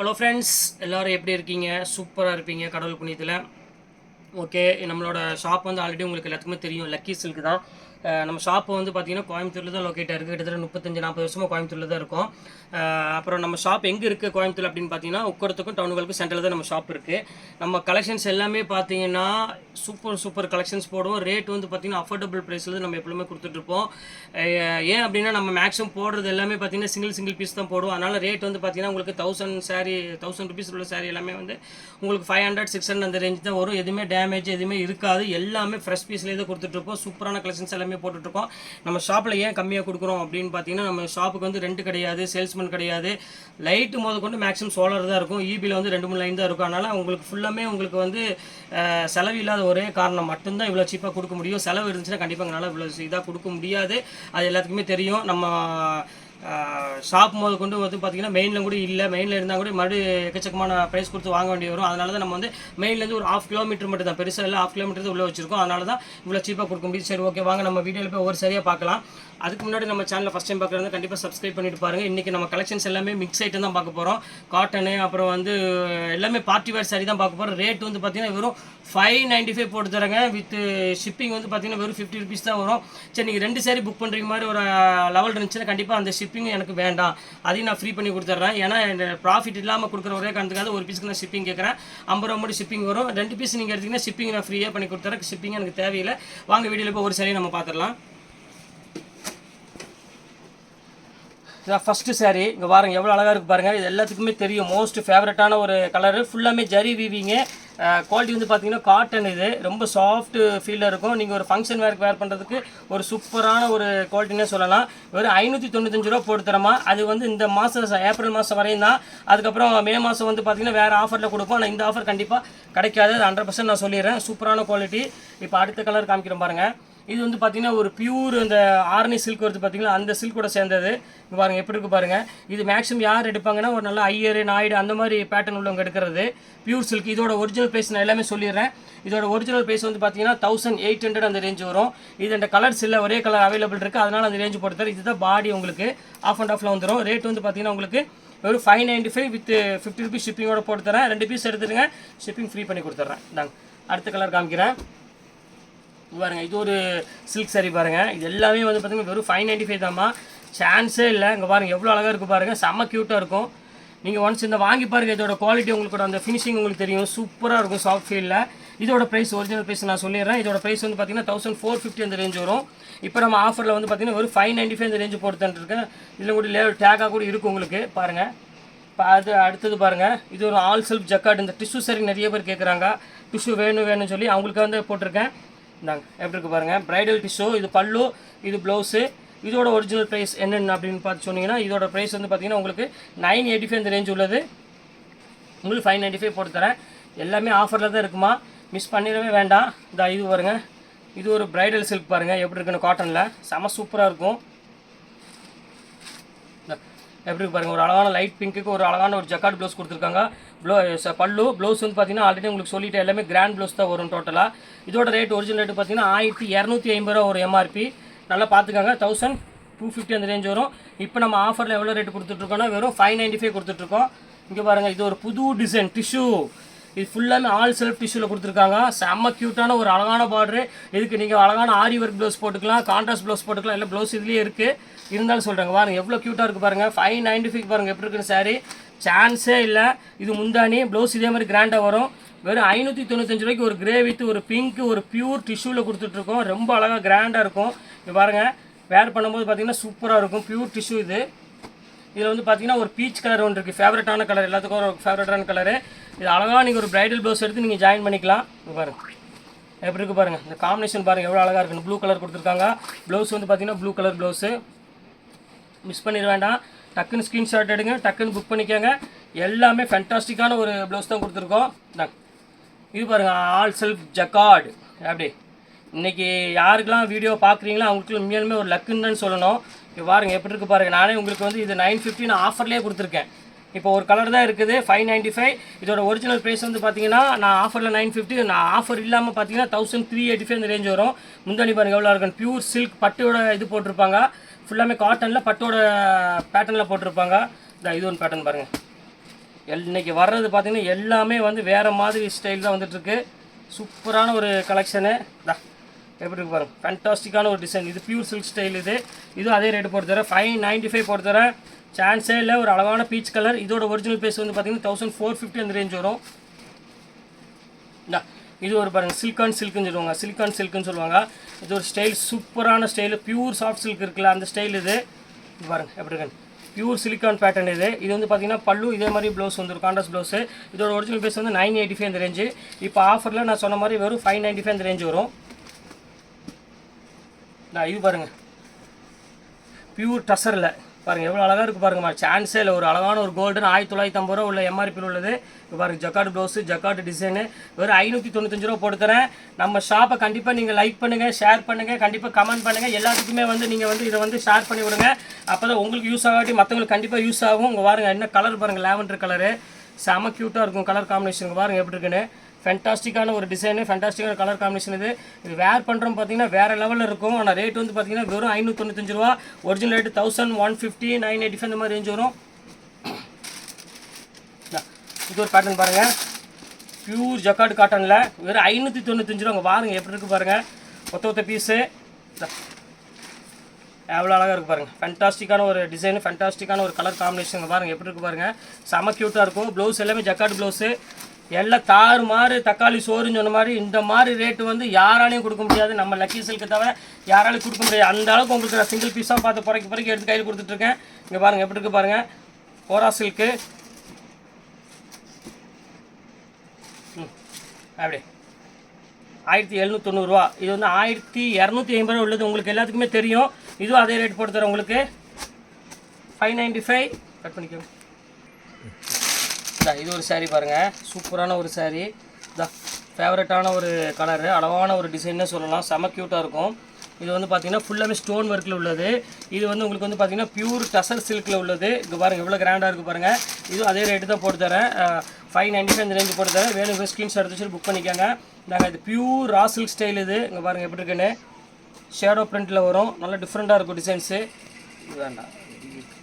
Hello friends எல்லோரும் எப்படி இருக்கீங்க? சூப்பராக இருப்பீங்க கடவுள் புண்ணியத்தில். ஓகே நம்மளோட ஷாப் வந்து ஆல்ரெடி உங்களுக்கு எல்லாத்துக்குமே தெரியும். லக்கி சில்க் தான். நம்ம ஷாப்பு வந்து பார்த்தீங்கன்னா கோயம்புத்தூரில் தான் லொக்கேட் இருக்குது கிட்டத்தட்ட முப்பத்தஞ்சு நாற்பது வருஷமாக கோயம்புத்தூரில் தான் இருக்கும். அப்புறம் நம்ம ஷாப் எங்கே இருக்குது கோயம்புத்தூர் அப்படின்னு பார்த்தீங்கன்னா உக்கடத்துக்கும் டவுனுகளுக்கும் சென்டரில் தான் நம்ம ஷாப் இருக்குது நம்ம கலெக்ஷன்ஸ் எல்லாமே பார்த்தீங்கன்னா சூப்பர் சூப்பர் கலெக்ஷன்ஸ் போடுவோம். ரேட் வந்து பார்த்தீங்கன்னா அஃபோர்டபுள் ப்ரைஸில் நம்ம எப்பவுமே கொடுத்துட்ருப்போம் ஏன் அப்படின்னா நம்ம மேக்ஸிமம் போடுறது எல்லாமே பார்த்தீங்கன்னா சிங்கிள் சிங்கிள் பீஸ் தான் போடுவோம். அதனால் ரேட் வந்து பார்த்தீங்கன்னா உங்களுக்கு தௌசண்ட் சாரி தௌசண்ட் ருபீஸ் உள்ள சாரி எல்லாமே வந்து உங்களுக்கு ஃபைவ் ஹண்ட்ரட் சிக்ஸ் ஹண்ட்ரட் அந்த ரேஞ்ச் தான் வரும். எதுவுமே டேமேஜ் எதுவுமே இருக்காது. எல்லாமே ஃப்ரெஷ் பீஸ்லேயே தான் கொடுத்துட்ருப்போம் சூப்பரான கலெக்ஷன்ஸ் எல்லாமே போட்டுட்ருக்கோம். நம்ம ஷாப்பில் ஏன் கம்மியாக கொடுக்குறோம் அப்படின்னு பார்த்தீங்கன்னா நம்ம ஷாப்புக்கு வந்து ரெண்ட் கிடையாது சேல்ஸ்மேன் கிடையாது. லைட்டு மோத கொண்டு மேக்ஸிமம் சோலார் தான் இருக்கும். ஈபியில் வந்து ரெண்டு மூணு லைன் தான் இருக்கும். அதனால் உங்களுக்கு ஃபுல்லாமே உங்களுக்கு வந்து செலவு இல்லாத ஒரே காரணம் மட்டும்தான் இவ்வளோ சீப்பாக கொடுக்க முடியும். செலவு இருந்துச்சுன்னா கண்டிப்பாக என்னால் இவ்வளோ இதாக கொடுக்க முடியாது. அது எல்லாத்துக்குமே தெரியும். நம்ம ஷாப் முதல் கொண்டு வந்து பார்த்தீங்கன்னா மெயினில் கூட இல்லை. மெயினில் இருந்தால் கூட மறுபடியும் எக்கச்சக்கமான ப்ரைஸ் கொடுத்து வாங்க வேண்டிய வரும். அதனால தான் நம்ம வந்து மெயின்லேருந்து ஒரு ஆஃப் கிலோமீட்டர் மட்டும் தான். பெருசாக இல்லை ஆஃப் கிலோமீட்டர் தான் உள்ளே வச்சிருக்கோம். அதனால தான் இவ்வளோ சீப்பாக கொடுக்க முடியும் சரி ஓகே வாங்க நம்ம வீடியோவில் போய் ஒரு சரியாக பார்க்கலாம். அதுக்கு முன்னாடி நம்ம சேனலில் ஃபஸ்ட் டைம் பார்க்குறது கண்டிப்பாக சப்ஸ்கிரைப் பண்ணிட்டு பாருங்கள் இன்றைக்கி நம்ம கலெக்ஷன்ஸ் எல்லாமே மிக்ஸ் ஐட்டம் தான் பார்க்க போகிறோம் காட்டனு அப்புறம் வந்து எல்லாமே பார்ட்டி வேர் சாரி தான் பார்க்க போகிறோம் ரேட் வந்து பார்த்தீங்கன்னா வெறும் ஃபைவ் நைன்ட்டி ஃபைவ் போட்டு தரேங்க வித் ஷிப்பிங் வந்து பார்த்தீங்கன்னா வெறும் ஃபிஃப்டி ருபீஸ் தான் வரும். சரி நீங்கள் ரெண்டு சாரி புக் பண்ணுறீங்க மாதிரி ஒரு லெவல் இருந்துச்சுன்னா கண்டிப்பாக அந்த ஷிப் ஷிப்பிங் எனக்கு வேண்டாம். அதையும் நான் ஃப்ரீ பண்ணி கொடுத்துட்றேன். ஏன்னா ப்ராஃபிட் இல்லாமல் கொடுக்குற ஒரே காரணத்துக்காக ஒரு பீஸ்க்கு நான் ஷிப்பிங் கேட்குறேன். ஐம்பது ரூபா மட்டும் ஷிப்பிங் வரும். ரெண்டு பீஸ் நீங்கள் எடுத்தீங்கன்னா ஷிப்பிங் நான் ஃப்ரீயாக பண்ணி கொடுத்துறேன் ஷிப்பிங் எனக்கு தேவையில்லை. வாங்க வீடியோவில் போய் ஒரு சரியாக நம்ம பார்த்துடலாம். இதான் ஃபஸ்ட்டு saree. இங்கே பாருங்கள் எவ்வளோ அழகாக இருக்குது பாருங்கள் இது எல்லாத்துக்குமே தெரியும். மோஸ்ட் ஃபேவரட்டான ஒரு கலரு ஃபுல்லாமே ஜரி வீவிங்க குவாலிட்டி வந்து பார்த்தீங்கன்னா காட்டன் இது. ரொம்ப சாஃப்ட் ஃபீலில் இருக்கும். நீங்கள் ஒரு ஃபங்க்ஷன் வேர்க்கு வேர் பண்ணுறதுக்கு ஒரு சூப்பரான ஒரு குவாலிட்டினே சொல்லலாம். வெறும் ஐநூற்றி தொண்ணூத்தஞ்சு ரூபா போட்டு தரமா. அது வந்து இந்த மாதம் ஏப்ரல் மாதம் வரையும் தான். அதுக்கப்புறம் மே மாதம் வந்து பார்த்தீங்கன்னா வேறு ஆஃபரில் கொடுப்போம் ஆனால் இந்த ஆஃபர் கண்டிப்பாக கிடைக்காது. அது ஹண்ட்ரட் பர்சன்ட் நான் சொல்லிடுறேன். சூப்பரான குவாலிட்டி இப்போ அடுத்த கலர் காமிக்கிறேன் பாருங்கள் இது வந்து பார்த்தீங்கன்னா ஒரு பியூர் அந்த ஆரணி சில்க் வருது பார்த்தீங்கன்னா அந்த சில்கோட சேர்ந்தது. பாருங்கள் எப்படி இருக்கு பாருங்கள் இது மேக்ஸிமம் யார் எடுப்பாங்கன்னா ஒரு நல்ல ஐயர் நாயுடு அந்த மாதிரி பேட்டர்ன் உள்ளவங்க எடுக்கிறது. பியூர் சில்க் இதோட ஒரிஜினல் ப்ரைஸ் நான் எல்லாமே சொல்லிடுறேன். இதோட ஒரிஜினல் ப்ரைஸ் வந்து பார்த்தீங்கன்னா தௌசண்ட் எயிட் ஹண்ட்ரட் அந்த ரேஞ்ச் வரும். இது அந்த கலர்ஸ் இல்லை ஒரே கலர் அவைலபிள் இருக்குது அதனால் அந்த ரேஞ்ச் போட்டு இதுதான் பாடி உங்களுக்கு ஆஃப் அண்ட் ஆஃப்ல வந்துடும் ரேட் வந்து பார்த்தீங்கன்னா உங்களுக்கு வெறும் five ninety five with fifty rupees ஷிப்பிங்கோட போட்டு தரேன். ரெண்டு பீஸ் எடுத்துருங்க ஷிப்பிங் ஃப்ரீ பண்ணி கொடுத்துட்றேன். இந்தாங்க. அடுத்த கலர் காமிக்கிறேன். பாருங்கள் இது ஒரு சில்க் saree பாருங்கள் இது எல்லாமே வந்து பார்த்தீங்கன்னா வெறும் ஃபைவ் நைன்ட்டி ஃபைவ் தாம்மா சான்ஸே இல்லை. இங்கே பாருங்கள் எவ்வளோ அழகாக இருக்குது பாருங்கள் செம்ம க்யூட்டாக இருக்கும். நீங்கள் ஒன்ஸ் இந்த வாங்கி பாருங்கள் இதோட குவாலிட்டி உங்களுக்கு அந்த ஃபினிஷிங் உங்களுக்கு தெரியும். சூப்பராக இருக்கும் சாஃப்ட் ஃபீலில் இதோட ப்ரைஸ் ஒரிஜினல் ப்ரைஸ் நான் சொல்லிடுறேன். இதோட ப்ரைஸ் வந்து பார்த்தீங்கன்னா தௌசண்ட் ஃபோர் ஃபிஃப்டி அந்த ரேஞ்ச் வரும். இப்போ நம்ம ஆஃபரில் வந்து பார்த்தீங்கன்னா வெறும் ஃபைவ் நைன்ட்டி ஃபைவ் அந்த ரேஞ்ச் போட்டுருக்கேன் இதில் கூட லே டேக்காக கூட இருக்கும் உங்களுக்கு. பாருங்கள் இப்போ அது அடுத்தது பாருங்கள் இது ஒரு ஆல் செல்ஃப் ஜக்காட் இந்த டிஷ்யூ சரி நிறைய பேர் கேட்குறாங்க டிஷ்யூ வேணும் வேணும்னு சொல்லி அவங்களுக்கு வந்து போட்டிருக்கேன். இந்தாங்க எப்படி இருக்கு பாருங்கள் ப்ரைடல் டிஷ்யூ இது பல்லு இது ப்ளவுஸு இதோட ஒரிஜினல் ப்ரைஸ் என்னென்ன அப்படின்னு பார்த்து சொன்னீங்கன்னா இதோட ப்ரைஸ் வந்து பார்த்தீங்கன்னா உங்களுக்கு நைன் எயிட்டி ஃபைவ் இந்த ரேஞ்ச் உள்ளது. உங்களுக்கு ஃபைவ் நைன்ட்டி ஃபைவ் போட்டு தரேன். எல்லாமே ஆஃபரில் தான் இருக்குமா? மிஸ் பண்ணிடவே வேண்டாம். இந்த இது பாருங்க. இது ஒரு பிரைடல் சில்க் பாருங்கள் எப்படி இருக்குன்னு காட்டனில் செம சூப்பராக இருக்கும். எப்படி இருக்கு பாருங்க ஒரு அழகான லைட் பிங்க்குக்கு ஒரு அழகான ஒரு ஜக்கார்ட் ப்ளவுஸ் கொடுத்துருக்காங்க. ப்ளோ ச- பல்லு ப்ளவுஸ் வந்து பார்த்தீங்கன்னா ஆல்ரெடி உங்களுக்கு சொல்லிட்டு எல்லாமே கிராண்ட் ப்ளவுஸ் தான் வரும் டோட்டலாக இதோட ரேட் ஒரிஜினல் ரேட் பார்த்தீங்கன்னா ஆயிரத்தி இரநூத்தி ஐம்பது ரூபா ஒரு எம்ஆர்பி நல்லா பார்த்துக்கோங்க தௌசண்ட் டூ ஃபிஃப்டி அந்த ரேஞ்ச் வரும். இப்போ நம்ம ஆஃபரில் எவ்வளோ ரேட் கொடுத்துட்ருக்கோன்னா வெறும் ஃபைவ் நைன்ட்டி ஃபைவ் கொடுத்துட்ருக்கோம் இங்கே பாருங்கள் இது ஒரு புது டிசைன் டிஷ்யூ இது ஃபுல்லாமே ஆல் செல்ஃப் டிஷ்யூவில் கொடுத்துருக்காங்க. செம்ம க்யூட்டான ஒரு அழகான பார்டரு இதுக்கு நீங்கள் அழகான ஆரி ஒர்க் ப்ளவுஸ் போட்டுக்கலாம் கான்ட்ராஸ்ட் ப்ளவுஸ் போட்டுக்கலாம். இல்லை ப்ளவுஸ் இதுலேயே இருக்குது இருந்தாலும் சொல்கிறாங்க பாருங்கள் எவ்வளோ க்யூட்டாக இருக்குது பாருங்கள் ஃபைவ் நைன்ட்டி ஃபைவ் பாருங்கள் எப்படி இருக்குன்னு சாரி சான்ஸே இல்லை. இது முந்தானி ப்ளவுஸ் இதே மாதிரி கிராண்டாக வரும். வெறும் ஐநூற்றி தொண்ணூத்தஞ்சு ரூபாய்க்கு ஒரு கிரே வித் ஒரு பிங்க் ஒரு பியூர் டிஷ்யூவில் கொடுத்துட்ருக்கோம் ரொம்ப அழகாக கிராண்டாக இருக்கும். இது பாருங்கள் வேர் பண்ணும்போது பார்த்தீங்கன்னா சூப்பராக இருக்கும். பியூர் டிஷ்யூ இது. இதில் வந்து பார்த்தீங்கன்னா ஒரு பீச் கலர் ஒன்று இருக்குது ஃபேவரட்டான கலர் எல்லாத்துக்கும் ஒரு ஃபேவரட்டான கலரு இது அழகாக நீங்கள் ஒரு பிரைடல் ப்ளவுஸ் எடுத்து நீங்கள் ஜாயின் பண்ணிக்கலாம். பாருங்கள் எப்படி இருக்கு பாருங்கள் இந்த காம்பினேஷன் பாருங்கள் எவ்வளோ அழகாக இருக்குன்னு ப்ளூ கலர் கொடுத்துருக்காங்க. ப்ளவுஸ் வந்து பார்த்தீங்கன்னா ப்ளூ கலர் ப்ளவுஸு மிஸ் பண்ணிட வேண்டாம். டக்குன்னு ஸ்க்ரீன்ஷாட் எடுங்க. டக்குன்னு புக் பண்ணிக்கோங்க. எல்லாமே ஃபென்டாஸ்டிக்கான ஒரு ப்ளவுஸ் தான் கொடுத்துருக்கோம். இது பாருங்கள் ஆல் செல்ஃப் ஜக்கார்டு அப்படி இன்னைக்கு யாருக்கெல்லாம் வீடியோ பார்க்குறீங்களோ அவங்களுக்கு உண்மையாலுமே ஒரு லக்குன்னு தான் சொல்லணும். இப்போ பாருங்கள் எப்படி இருக்குது பாருங்கள் நானே உங்களுக்கு வந்து இது நைன் ஃபிஃப்டின் ஆஃபர்லேயே கொடுத்துருக்கேன். இப்போ ஒரு கலர் தான் இருக்குது ஃபைவ் நைன்ட்டி ஃபைவ் இதோட ஒரிஜினல் ப்ரைஸ் வந்து பார்த்தீங்கன்னா நான் ஆஃபரில் நைன் ஃபிஃப்டி நான் ஆஃபர் இல்லாமல் பார்த்தீங்கன்னா தௌசண்ட் த்ரீ எயிட்டி ஃபைவ் இந்த ரேஞ்ச் வரும். முந்தாணி பாருங்கள் எவ்வளோ இருக்கும் பியூர் சில்க் பட்டோட இது போட்டிருப்பாங்க. ஃபுல்லாமே காட்டனில் பட்டோட பேட்டர்னில் போட்டிருப்பாங்க. இந்த இது ஒன்று பேட்டர்ன் பாருங்கள் எல் இன்னைக்கு வர்றது பார்த்தீங்கன்னா எல்லாமே வந்து வேறு மாதிரி ஸ்டைல் தான் வந்துட்டுருக்கு. சூப்பரான ஒரு கலெக்ஷனு தான் எப்படி இருக்கு பாருங்க. ஃபேன்டாஸ்டிக்கான ஒரு டிசைன் இது பியூர் சில்க் ஸ்டைல் இது. இதுவும் அதே ரேட்டு போட்டு தரேன். ஃபைவ் நைன்ட்டி ஃபைவ் போட்டு தரேன். சான்ஸே இல்லை. ஒரு அழகான பீச் கலர் இதோட ஒரிஜினல் பேஸ் வந்து பார்த்தீங்கன்னா தௌசண்ட் ஃபோர் ஃபிஃப்டி அந்த ரேஞ்ச் வரும். இது ஒரு பாருங்கள் சில்கான் சில்க்குன்னு சொல்லுவாங்க. சில்கான் சில்க்குன்னு சொல்லுவாங்க. இது ஒரு ஸ்டைல் சூப்பரான ஸ்டைல் பியூர் சாஃப்ட் சில்க் இருக்குல்ல அந்த ஸ்டைல் இது. பாருங்கள் எப்படி இருக்கு பியூர் சிலிக்கான் பேட்டர்ன் இது. இது வந்து பார்த்தீங்கன்னா பல்லு இதே மாதிரி ப்ளவுஸ் வந்துடும் கான்ட்ராஸ்ட் ப்ளவுஸு இதோட ஒரிஜினல் பேஸ் வந்து நைன் எயிட்டி ஃபைவ் அந்த ரேஞ்சு இப்போ ஆஃபரில் நான் சொன்ன மாதிரி வெறும் ஃபைவ் நைன்ட்டி ஃபைவ் அந்த ரேஞ்ச் வரும். நான் இது பாருங்க. பியூர் டசரில் பாருங்க எவ்வளோ அழகாக இருக்குது பாருங்கம்மா. சான்ஸே இல்லை ஒரு அழகான ஒரு கோல்டன் ஆயிரத்தி தொள்ளாயிரத்தி ஐம்பது ரூபா உள்ள எம்ஆர்பியில் உள்ளது. இப்போ பாருங்க ஜக்கார்டு ப்ளவுஸு ஜக்கார்டு டிசைனு வெறும் ஐநூற்றி தொண்ணூத்தஞ்சு ரூபா போட்டு நம்ம ஷாப்பை கண்டிப்பாக நீங்கள் லைக் பண்ணுங்கள் ஷேர் பண்ணுங்கள் கண்டிப்பாக கமெண்ட் பண்ணுங்கள் எல்லாத்துக்குமே வந்து நீங்கள் வந்து இதை வந்து ஷேர் பண்ணி விடுங்க. அப்போ தான் உங்களுக்கு யூஸ் ஆகாட்டி மற்றவங்களுக்கு கண்டிப்பாக யூஸ் ஆகும். உங்கள் பாருங்கள் என்ன கலர் பாருங்கள் லேவண்டர் கலரு செம க்யூட்டாக இருக்கும் கலர் காம்பினேஷனுக்கு பாருங்கள் எப்படி இருக்குன்னு. ஃபென்டாஸ்டிக்கான ஒரு டிசைனு ஃபென்டாஸ்டிக்கான கலர் காம்பினேஷன் இது. இது வேர் பண்ணுறோம் பார்த்தீங்கன்னா வேறு லெவலில் இருக்கும். ஆனால் ரேட் வந்து பார்த்தீங்கன்னா வெறும் ஐநூற்றி ரூபா. Original rate thousand one fifty nine eighty five இந்த மாதிரி ரேஞ்ச் வரும். இது ஒரு பேட்டர்ன் பாருங்கள் பியூர் ஜக்கார்டு காட்டனில் வெறும் ஐநூற்றி தொண்ணூத்தஞ்சு ரூபா பாருங்கள் எப்படி இருக்குது பாருங்கள் ஒத்த ஒத்த பீஸு எவ்வளோ அழகாக இருக்குது பாருங்கள் ஃபென்டாஸ்டிக்கான ஒரு டிசைன் ஃபென்டாஸ்டிக்கான ஒரு கலர் காம்பினேஷன் பாருங்கள் எப்படி இருக்குது பாருங்கள் செம க்யூட்டாக இருக்கும். ப்ளவுஸ் எல்லாமே ஜக்கார்டு ப்ளவுஸு எல்லாம் தாறு மாறு தக்காளி சோறுன்னு சொன்ன மாதிரி இந்த மாதிரி ரேட்டு வந்து யாராலையும் கொடுக்க முடியாது. நம்ம லக்கி சில்க்கு தவிர யாராலையும் கொடுக்க முடியாது. அந்த அளவுக்கு உங்களுக்கு நான் சிங்கிள் பீஸாக பார்த்து பிறகு பிறகு எடுத்து கையில் கொடுத்துட்ருக்கேன். இங்கே பாருங்கள் எப்படி இருக்குது பாருங்கள் கோரா சில்க்கு ம் அப்படி. ஆயிரத்தி எழுநூற்றி இது வந்து ஆயிரத்தி இரநூத்தி ஐம்பது ரூபா உள்ளது. உங்களுக்கு எல்லாத்துக்குமே தெரியும். இதுவும் அதே ரேட் போட்டு தரேன் உங்களுக்கு. ஃபைவ் நைன்ட்டி ஃபைவ் கட் பண்ணிக்கோங்க. இந்தா, இது ஒரு saree பாருங்கள் சூப்பரான ஒரு saree. இதா ஃபேவரட்டான ஒரு கலரு அளவான ஒரு டிசைன்னே சொல்லலாம். செம க்யூட்டாக இருக்கும். இது வந்து பார்த்தீங்கன்னா ஃபுல்லாமே ஸ்டோன் ஒர்க்கில் உள்ளது. இது வந்து உங்களுக்கு வந்து பார்த்தீங்கன்னா பியூர் டசல் சில்கில் உள்ளது. இங்கே பாருங்கள் எவ்வளோ கிராண்டாக இருக்குது பாருங்கள் இதுவும் அதே ரேட்டு தான் போட்டு தரேன். ஃபைவ் நைன்ட்டி ஃபைவ் இந்த ரேஞ்சு போட்டு தரேன். வேணும் ஸ்க்ரீன்ஷாட் எடுத்து வச்சு புக் பண்ணிக்கோங்க. நாங்கள் இது பியூர் ரா சில்க் ஸ்டைல் இது. இங்கே பாருங்கள் எப்படி இருக்குன்னு. ஷேடோ பிரிண்ட்டில் வரும். நல்லா டிஃப்ரெண்ட்டாக இருக்கும் டிசைன்ஸு இது வேண்டாம் இந்தா,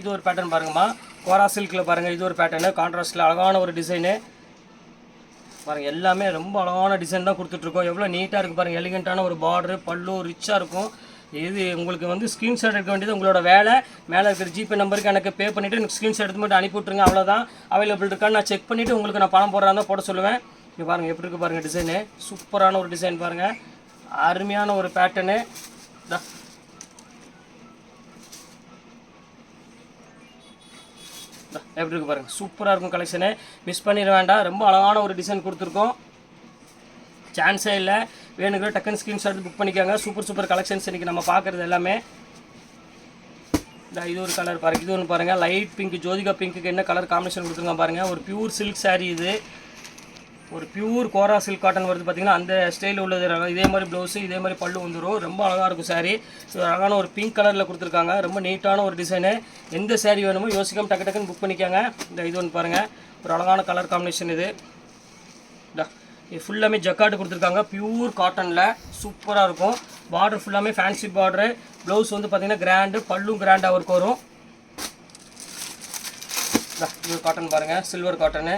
இது ஒரு பேட்டர்ன் பாருங்கம்மா. கோரா சில்கில் பாருங்கள் இது ஒரு பேட்டர்னு கான்ட்ராஸ்டில் அழகான ஒரு டிசைனு பாருங்கள் எல்லாமே ரொம்ப அழகான டிசைன் தான் கொடுத்துட்ருக்கோம். எவ்வளோ நீட்டாக இருக்குது பாருங்கள் எலிகண்ட்டான ஒரு பார்டரு பல்லு ரிச்சாக இருக்கும். இது உங்களுக்கு வந்து ஸ்க்ரீன்ஷாட் எடுக்க வேண்டியது உங்களோட வேலை. மேலே இருக்கிற ஜிபே நம்பருக்கு எனக்கு பே பண்ணிவிட்டு எனக்கு ஸ்க்ரீன்ஷாட் எடுத்து மட்டும் அனுப்பி விட்ருங்க அவ்வளோதான் அவைலபிள் இருக்கான்னு நான் செக் பண்ணிவிட்டு உங்களுக்கு நான் பணம் போடுறதா போட சொல்லுவேன். இங்கே பாருங்கள் எப்படி இருக்குது பாருங்கள் டிசைனு சூப்பரான ஒரு டிசைன் பாருங்கள் அருமையான ஒரு பேட்டர்னு எப்படி இருக்கு பாருங்க. சூப்பராக இருக்கும் கலெக்ஷனு மிஸ் பண்ணிட வேண்டாம். ரொம்ப அழகான ஒரு டிசைன் கொடுத்துருக்கோம். சான்ஸே இல்லை. வேணுங்கிற டக்குன்னு ஸ்க்ரீன்ஷாட் புக் பண்ணிக்கோங்க. சூப்பர் சூப்பர் கலெக்ஷன்ஸ் இன்றைக்கி நம்ம பார்க்குறது எல்லாமே. இந்த இது ஒரு கலர் பாருங்க. இது ஒன்று பாருங்கள் லைட் பிங்க் ஜோதிகா பிங்க்குக்கு என்ன கலர் காம்பினேஷன் கொடுத்துருக்காங்க பாருங்கள் ஒரு பியூர் சில்க் சாரீ இது. ஒரு பியூர் கோரா சில்க் காட்டன் வருது பார்த்தீங்கன்னா அந்த ஸ்டைலில் உள்ளது இதே மாதிரி ப்ளவுஸு இதே மாதிரி பல்லு வந்துடும் ரொம்ப அழகாக இருக்கும் சாரீ ஒரு அழகான ஒரு பிங்க் கலரில் கொடுத்துருக்காங்க. ரொம்ப நீட்டான ஒரு டிசைனு எந்த சாரீ வேணுமோ யோசிக்காம டக்கு டக்குன்னு புக் பண்ணிக்காங்க. இந்த இது ஒன்று பாருங்கள் ஒரு அழகான கலர் காம்பினேஷன் இது. இது ஃபுல்லாமே ஜக்காட்டு கொடுத்துருக்காங்க. பியூர் காட்டனில் சூப்பராக இருக்கும். பார்டர் ஃபுல்லாமே ஃபேன்சி பார்டரு ப்ளவுஸ் வந்து பார்த்தீங்கன்னா கிராண்டு பல்லும் கிராண்டாக ஒர்க் வரும். இது காட்டன் பாருங்கள் சில்வர் காட்டனு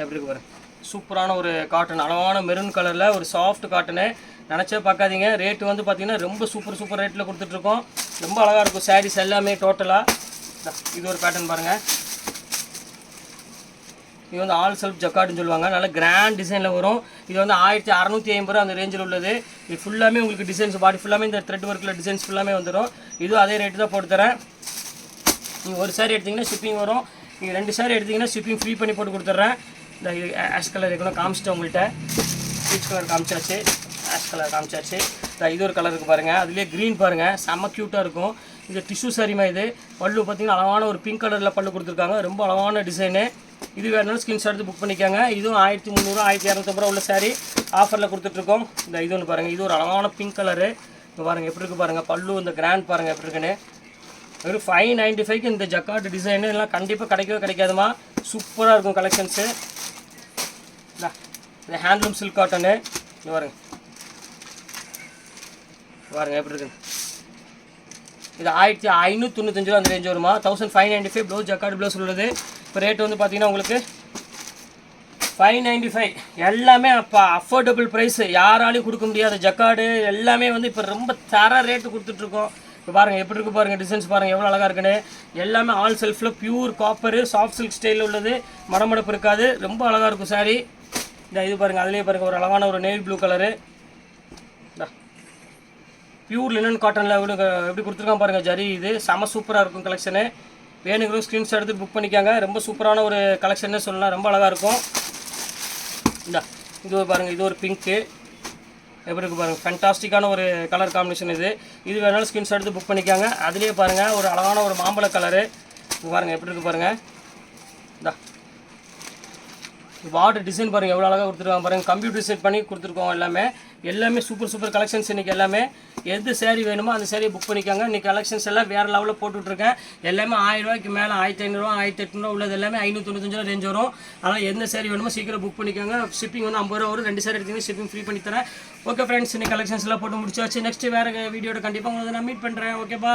எப்படி இருக்கு பாருங்க சூப்பரான ஒரு காட்டன் அளவான மெரூன் கலரில் ஒரு சாஃப்ட் காட்டனு நினச்சே பார்க்காதீங்க. ரேட்டு வந்து பார்த்தீங்கன்னா ரொம்ப சூப்பர் சூப்பர் ரேட்டில் கொடுத்துட்ருக்கோம். ரொம்ப அழகாக இருக்கும் சாரீஸ் எல்லாமே டோட்டலாக இது ஒரு பேட்டர்ன் பாருங்கள் இது வந்து ஆல் செல்ஃப் ஜக்கார்டுன்னு சொல்லுவாங்க. நல்ல கிராண்ட் டிசைனில் வரும். இது வந்து ஆயிரத்தி அறநூற்றி ஐம்பது ரூபா அந்த ரேஞ்சில் உள்ளது. இது ஃபுல்லாமே உங்களுக்கு டிசைன்ஸ் பாடி ஃபுல்லாமே இந்த த்ரெட் ஒர்க்கில் டிசைன்ஸ் ஃபுல்லாமே வந்துடும் இதுவும் அதே ரேட்டு தான் போட்டு தரேன் நீங்கள் ஒரு சாரி எடுத்தீங்கன்னா ஷிப்பிங் வரும். நீங்கள் ரெண்டு சாரி எடுத்திங்கன்னா ஷிப்பிங் ஃப்ரீ பண்ணி போட்டு கொடுத்துட்றேன். இந்த இது ஆஷ் கலர் இருக்கணும் காமிச்சிட்டேன் உங்கள்கிட்ட. பீச் கலர் காமிச்சாச்சு. ஆஷ் கலர் காமிச்சாச்சு. இந்த இது ஒரு கலர் இருக்குது பாருங்கள் அதுலேயே க்ரீன் பாருங்கள் செம்ம க்யூட்டாக இருக்கும். இது டிஷ்யூ சரிமா இது. பல்லு பார்த்தீங்கன்னா அழகான ஒரு பிங்க் கலரில் பல்லு கொடுத்துருக்காங்க. ரொம்ப அழகான டிசைனு இது வேணும்னா ஸ்கிரீன்ஷாட் எடுத்து புக் பண்ணிக்கோங்க. இதுவும் ஆயிரத்தி முந்நூறு ஆயிரத்தி இரநூத்தம்பது ரூபா உள்ள சாரி ஆஃபரில் கொடுத்துட்ருக்கோம். இந்த இது ஒன்று பாருங்கள் இது ஒரு அழகான பிங்க் கலரு இங்கே பாருங்கள் எப்படி இருக்குது பாருங்கள் பல்லு இந்த கிராண்ட் பாருங்கள் எப்படி இருக்குன்னு. ஒரு ஃபைவ் நைன்ட்டி ஃபைவ்க்கு இந்த ஜக்கார்டு டிசைனு எல்லாம் கண்டிப்பாக கிடைக்கவே கிடைக்காதுமா சூப்பராக இருக்கும் கலெக்ஷன்ஸு இந்த ஹேண்ட்லூம் சில்க் காட்டனு இங்க பாருங்க. பாருங்க எப்படி இருக்குது இது ஆயிரத்தி ஐநூற்றி தொண்ணூத்தஞ்சு ரூபா அந்த ரேஞ்ச் வருமா? Thousand five ninety five blouse jacquard blouse உள்ளது. இப்போ ரேட் வந்து பார்த்தீங்கன்னா உங்களுக்கு ஃபைவ் நைன்டி ஃபைவ் எல்லாமே அப்போ அஃபோர்டபுள் ப்ரைஸ் யாராலையும் கொடுக்க முடியாத. ஜக்கார்டு எல்லாமே வந்து இப்போ ரொம்ப தர ரேட்டு கொடுத்துட்ருக்கோம் இப்போ பாருங்கள் எப்படி இருக்குது பாருங்கள் டிசைன்ஸ் பாருங்கள் எவ்வளோ அழகாக இருக்குன்னு. எல்லாமே ஆல் செல்ஃபில் பியூர் காப்பரு சாஃப்ட் சில்க் ஸ்டைலில் உள்ளது. மடமடப்பு இருக்காது. ரொம்ப அழகாக இருக்கும் saree. இந்த இது பாருங்கள் அதுலேயே பாருங்கள் ஒரு அழகான ஒரு navy blue colour pure linen காட்டனில் எப்படி எப்படி கொடுத்துருக்கான் பாருங்கள் ஜரி இது. செம சூப்பராக இருக்கும் கலெக்ஷனு வேணுங்கிற ஸ்க்ரீன்ஷாட் எடுத்து புக் பண்ணிக்காங்க. ரொம்ப சூப்பரான ஒரு கலெக்ஷன்னு சொல்லலாம் ரொம்ப அழகாக இருக்கும். இந்த. இது ஒரு பாருங்கள் இது ஒரு பிங்க்கு எப்படி இருக்குது பாருங்கள் ஃபென்டாஸ்டிக்கான ஒரு கலர் காம்பினேஷன் இது. இது வேணாலும் ஸ்க்ரீன்ஷாட் எடுத்து புக் பண்ணிக்காங்க. அதுலேயே பாருங்கள் ஒரு அழகான ஒரு மாம்பழ கலரு பாருங்கள் எப்படி இருக்கு பாருங்கள் இந்தா. வாட்டர் டிசைன் பாருங்கள் எவ்வளோ அழகாக கொடுத்துருக்காங்க பாருங்கள் கம்ப்யூட்டர் செட் பண்ணி கொடுத்துருக்கோம் எல்லாமே. எல்லாமே சூப்பர் சூப்பர் கலெக்ஷன்ஸ் இன்றைக்கி எல்லாமே. எது சேரீ வேணுமோ அந்த சேரீ புக் பண்ணிக்காங்க. இன்றைக்கி கலெக்ஷன்ஸ் எல்லாம் வேறு லெவலில் போட்டுட்ருக்கேன். எல்லாமே ஆயிரம் ரூபாய்க்கு மேலே ஆயிரத்தி ஐநூறுரூவா ஆயிரத்தி எட்நூறுவா உள்ளது எல்லாமே ஐநூற்றி தொண்ணூத்தஞ்சு ரூபா ரேஞ்ச் வரும். அதனால் எந்த சேரீ வேணுமோ சீக்கிரம் புக் பண்ணிக்கோங்க. ஷிப்பிங் வந்து ஐம்பது ரூபா வரும். ரெண்டு சேரீ எடுத்தீங்கன்னா ஷிப்பிங் ஃப்ரீ பண்ணி தரேன். ஓகே ஃப்ரெண்ட்ஸ் இன்னைக்கு கலெக்ஷன்ஸ் எல்லாம் போட்டு முடிச்சாச்சு. நெக்ஸ்ட் வேறு வீடியோட கண்டிப்பாக உங்களை நான் மீட் பண்ணுறேன் ஓகே பா